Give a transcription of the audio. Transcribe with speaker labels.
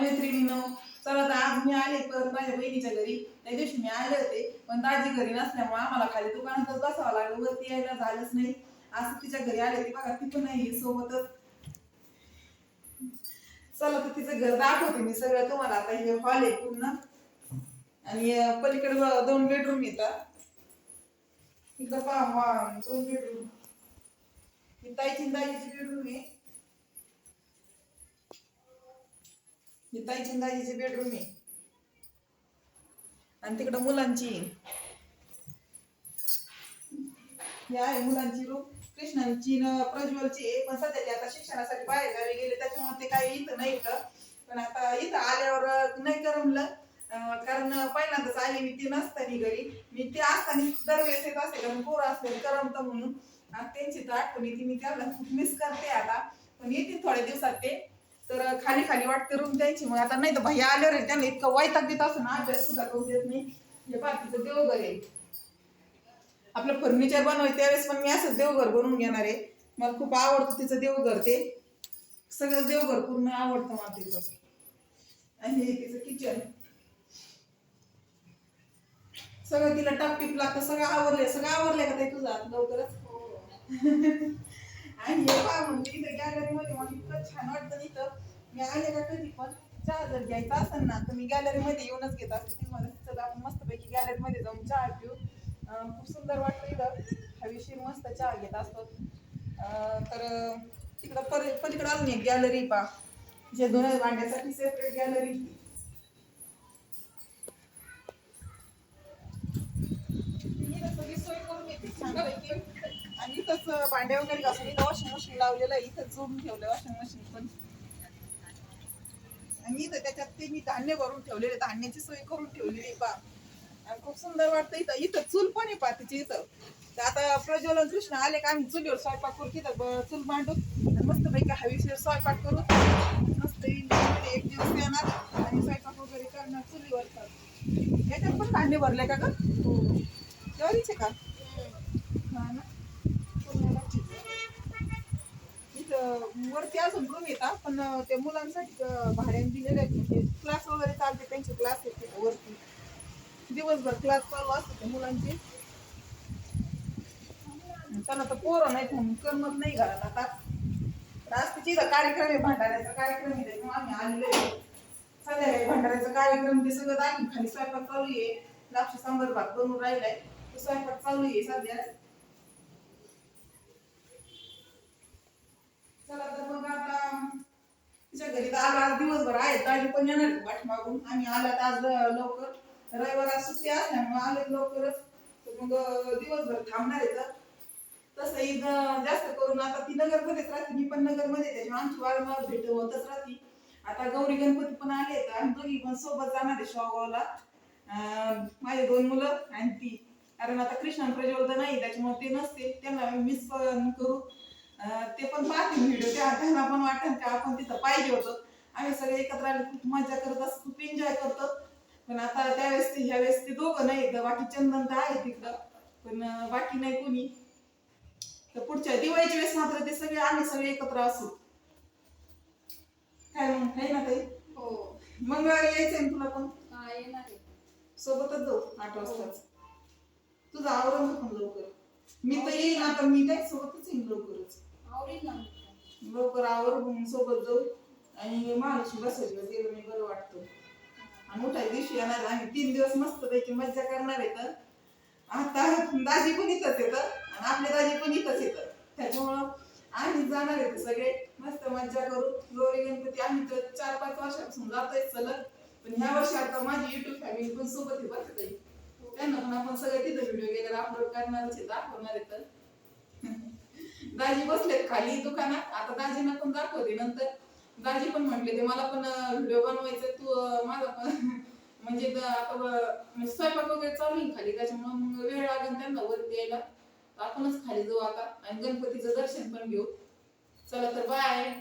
Speaker 1: मैत्रिणीनं चला तर आज मी आले परत माझ्या बहिणीच्या घरी. त्या दिवशी मी आले होते पण दाजी घरी नसल्यामुळे आम्हाला खाली दुकानातच बसावं लागलं वरती यायला झालंच नाही. असं तिच्या घरी आले ते बघा तिथं नाही सोबतच. चला तर तिचं घर दाखवते मी सगळं तुम्हाला. आता हे हॉल आहे पूर्ण. आणि पलीकडे दोन बेडरूम येतात. इकडं पहा हॉल दोन बेडरूम ही ताईची दाजीची बेडरूम आहे. ही ताईची दाजीची बेडरूम आहे. आणि तिकडं मुलांची. आहे. आहे मुलांची रूम कृष्णांची न प्रज्वलची. आहे पण सध्या ते आता शिक्षणासाठी बाहेर गावी गेले त्याच्यामुळे ते काही इथं नाही इथं. पण आता इथं आल्यावर नाही करमलं. कारण पहिल्यांदाच आली मी ती नसतानी घरी. मी ते असताना दरवेळेस येत असते कारण पोरं असले करमतं म्हणून. आणि त्यांची तर आठवण येते मी त्याला खूप मिस करते आता. पण येतील थोड्या दिवसात ते. तर खाली खाली वाटते रूम द्यायची. मग आता नाही तर भैया आल्यावर आहे, त्यांना इतकं वैताग देत असं ना अभ्यास सुद्धा करू देत नाही. हे बाकीचं देवघर आहे. आपलं फर्निचर बनवायचं त्यावेळेस पण मी असं देवघर बनवून घेणार आहे. मला खूप आवडतं तिचं देवघर ते. सगळं देवघर पूर्ण आवडतं मला तिचं. आणि हे तिचं किचन सगळं तिला टाप टिप लागतं सगळं आवरलंय. सगळं आवरलंय का ते तुझं लवकरच. आणि हे पहा म्हणजे इथं गॅलरी मध्ये मला इतकं छान वाटतं इथं. मी आले का कधी पण चहा जर घ्यायचा असेल ना तर मी गॅलरी मध्ये येऊनच घेत असते ती मला चला आपण मस्तपैकी गॅलरी मध्ये जाऊन चहा पिऊ. खूप सुंदर वाटतं इथं. हवेशीर मस्त चहा घेत असतो. अं, तर तिकडं पर पलीकडं अजून एक गॅलरी पा जे दोन भांड्यासाठी सेपरेट गॅलरी सगळी सोय करून येते आणि इथंच भांडे वगैरे घासून इथं वॉशिंग मशीन लावलेलं आहे. इथं जोडून ठेवलं वॉशिंग मशीन पण. आणि इथं त्याच्यात ते मी धान्य भरून ठेवलेले धान्याची सोय करून ठेवलेली बा पा आणि खूप सुंदर वाटतं इथं. इथं चूल पण आहे पा तिची इथं. तर आता प्रज्वलन कृष्ण आले का? आम्ही चुलीवर स्वयंपाक करू. तिथं चूल मांडू. आणि मस्तपैकी हवीशीर स्वयंपाक करू. मस्त म्हणजे एक दिवस येणार आणि स्वयंपाक वगैरे करणार चुलीवर तर याच्यात पण धान्य भरले का ग? आहे का हा ना. इथं वरती अजून रूम येतात पण ते मुलांसाठी भाड्याने दिलेले आहेत. म्हणजे क्लास वगैरे चालते त्यांचे क्लास आहेत तिथं वरती. दिवसभर क्लास चालू असते मुलांचे. त्यांना तर पोरं नाहीत म्हणून करमत नाही घरात आता. तर आज तिची इथं कार्यक्रम आहे भंडाऱ्याचा कार्यक्रम आहे त्याच्यामुळे आम्ही आलेलो आहे. संध्याकाळी भंडाऱ्याचा कार्यक्रम ते सगळं दाखवून खाली स्वयंपाक चालू आहे. द्राक्ष सांबर भात बनवून राहिलाय. तो स्वयंपाक चालू आहे सध्या. चला तर मग आता तिच्या घरी तर आला आज दिवसभर आहे ताजी पण येणार आहे वाट मागून. आम्ही आज लवकर. रविवार आज सुट्टी असल्यामुळे आले लवकरच. तर मग दिवसभर थांबणार आहे तर. तसं ईद जास्त करून आता ती नगरमध्येच राहते मी पण नगरमध्ये त्याच्यामुळे आमची वारंवार भेट होतच राहते. आता गौरी गणपती पण आले तर आम्ही दोघी पण सोबत जाणार आहे शेवगावला माझे दोन मुलं आणि ती. कारण आता कृष्ण प्रज्वल नाही त्याच्यामुळे ते नसते त्यांना मिस पण करू. ते पण पाहतील व्हिडिओ त्या त्यांना पण वाटेल का आपण तिथं पाहिजे होतो. आम्ही सगळे एकत्र आले खूप मजा करत असतो खूप एन्जॉय करतो. पण आता त्यावेळेस ते ह्यावेळेस ते दोघं नाही तर बाकी चंदन तर आहे तिकडं पण बाकी नाही कोणी. तर पुढच्या दिवाळीच्या वेळेस मात्र ते सगळे आम्ही सगळे एकत्र असू. काय मग आहे ना ताई?
Speaker 2: हो.
Speaker 1: मंगळवारी यायचंय तुला पण?
Speaker 2: हा
Speaker 1: सोबतच जाऊ आठ वाजताच. तुझं आवरण पण लवकर मी तर येईन आता मी काय सोबतच येईन लवकरच. लवकर आवरून सोबत जाऊ. आणि महालक्ष्मी बसायला गेलं मी बरं वाटतं. आणि मोठ्या दिवशी येणार आम्ही तीन दिवस मस्त पैकी मज्जा करणार आहे तर. आता दाजी पण इथंच येतं आणि आपले दाजी पण इथंच येतं त्याच्यामुळं आम्ही जाणार आहे सगळे मस्त मज्जा करू. गौरी गणपती आम्ही तर चार पाच वर्षापासून जातोय सलग. पण ह्या वर्षी आता माझी युट्यूब फॅमिली पण सोबत आहे बरं का त्यांना पण आपण सगळे तिथं व्हिडिओ वगैरे अपलोड करणारच आहे दाखवणार आहे तर दाजी बसलेत खाली दुकानात. आता दाजींना पण दाखवते. नंतर दाजी पण म्हटले ते मला पण व्हिडिओ बनवायचा तू माझा पण. म्हणजे आता म्हणजे स्वयंपाक वगैरे चालू आहे खाली. त्याच्यामुळे मग वेळ लागेल त्यांना वरती यायला. आपणच खाली जाऊ आता. आणि गणपतीचं दर्शन पण घेऊ. चला तर बाय